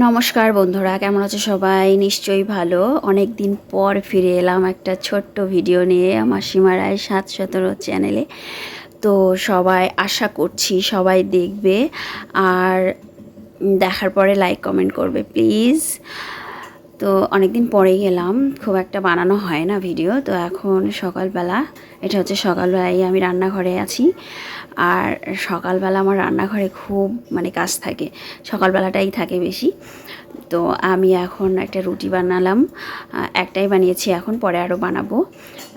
নমস্কার বন্ধুরা, কেমন আছে সবাই? নিশ্চয়ই ভালো। অনেক দিন পর ফিরে এলাম একটা ছোট্ট ভিডিও নিয়ে আমার সীমা রায় সাত সতেরো চ্যানেলে। তো সবাই আশা করছি সবাই দেখবে। আর দেখার পরে লাইক কমেন্ট করবে প্লিজ তো অনেক দিন পরেই এলাম খুব একটা বানানো হয় না ভিডিও তো এখন সকালবেলা, এটা হচ্ছে সকালবেলায় আমি রান্নাঘরে আছি। আর সকালবেলা আমার রান্নাঘরে খুব মানে কাজ থাকে, সকালবেলাটাই থাকে বেশি। তো আমি এখন একটা রুটি বানালাম একটাই বানিয়েছি এখন, পরে আরও বানাবো।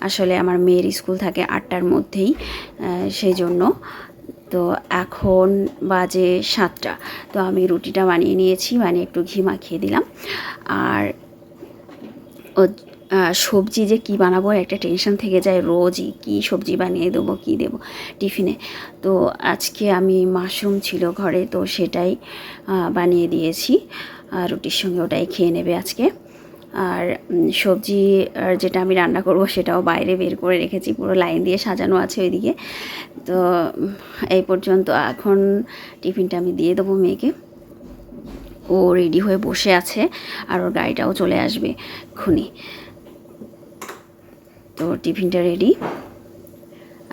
আসলে আমার মেয়ের স্কুল থাকে আটটার মধ্যেই সেই জন্য তো এখন বাজে সাতটা, তো আমি রুটিটা বানিয়ে নিয়েছি, বানিয়ে একটু ঘি মাখিয়ে দিলাম। আর সবজি যে কি বানাবো, একটা টেনশন থেকে যায় রোজই, কি সবজি বানিয়ে দেবো, কি দেবো টিফিনে তো আজকে আমি মাশরুম ছিল ঘরে, তো সেটাই বানিয়ে দিয়েছি। আর রুটির সঙ্গে ওটাই খেয়ে নেবে আজকে। আর সবজি যেটা আমি রান্না করব, সেটাও বাইরে বের করে রেখেছি, পুরো লাইন দিয়ে সাজানো আছে ওইদিকে। তো এই পর্যন্ত। এখন টিফিনটা আমি দিয়ে দেবো মেয়েকে। ও রেডি হয়ে বসে আছে আর ওর গাড়িটাও চলে আসবে খুনি তো টিফিনটা রেডি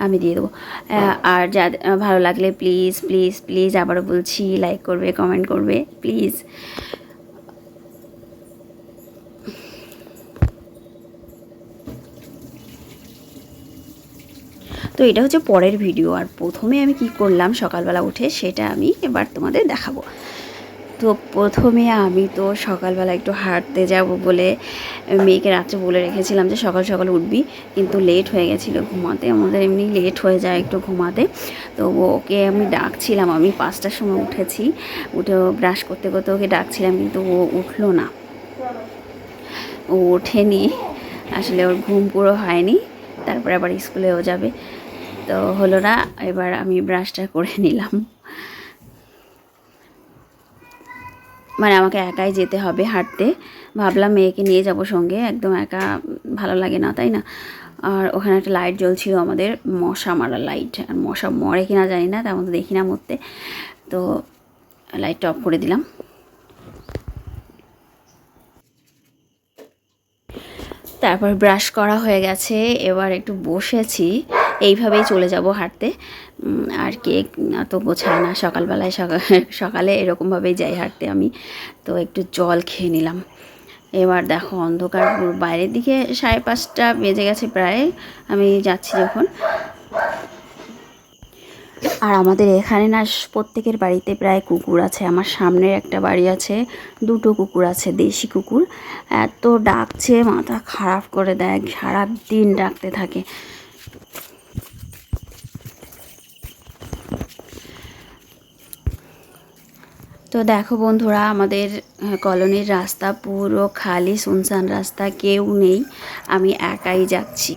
আমি দিয়ে দেবো। আর যা ভালো লাগলে প্লিজ প্লিজ প্লিজ আবারও বলছি লাইক করবে কমেন্ট করবে প্লিজ তো এটা হচ্ছে পরের ভিডিও আর প্রথমে আমি কি করলাম সকালবেলা উঠে সেটা আমি এবার তোমাদের দেখাবো। তো প্রথমে আমি তো সকালবেলা একটু হাঁটতে যাব বলে মেয়েকে রাত্রে বলে রেখেছিলাম যে সকাল সকাল উঠবি, কিন্তু লেট হয়ে গেছিল ঘুমাতে। আমাদের এমনি লেট হয়ে যায় একটু ঘুমাতে। তো ওকে আমি ডাকছিলাম, আমি পাঁচটার সময় উঠেছি। উঠে ব্রাশ করতে করতে ওকে ডাকছিলাম, কিন্তু ও উঠল না। ও ওঠেনি। আসলে ওর ঘুম পুরো হয়নি, তারপরে আবার স্কুলেও যাবে। তো হলো না, এবার আমি ব্রাশটা করে নিলাম। মানে আমাকে একাই যেতে হবে হাঁটতে। ভাবলাম মেয়েকে নিয়ে যাব সঙ্গে, একদম একা ভালো লাগে না, তাই না? আর ওখানে একটা লাইট জ্বলছিল আমাদের, মশা মারা লাইট আর মশা মরে কিনা জানি না, তার মধ্যে দেখি না মরতে। তো লাইটটা অফ করে দিলাম। তারপর ব্রাশ করা হয়ে গেছে, এবার একটু বসেছি। এইভাবেই চলে যাব হাঁটতে। আর কেক তো গোছায় না, সকালবেলায় সকাল সকালে এরকমভাবেই যাই হাঁটতে আমি। তো একটু জল খেয়ে নিলাম। এবার দেখো অন্ধকার বাইরের দিকে সাড়ে পাঁচটা বেজে গেছে প্রায়। আমি যাচ্ছি যখন। আর আমাদের এখানে না, প্রত্যেকের বাড়িতে প্রায় কুকুর আছে। আমার সামনের একটা বাড়ি আছে, দুটো কুকুর আছে, দেশি কুকুর। এত ডাকছে, মাথা খারাপ করে দেয় সারা দিন ডাকতে থাকে। তো দেখো বন্ধুরা, আমাদের কলোনির রাস্তা পুরো খালি শুনশান রাস্তা, কেউ নেই। আমি একাই যাচ্ছি।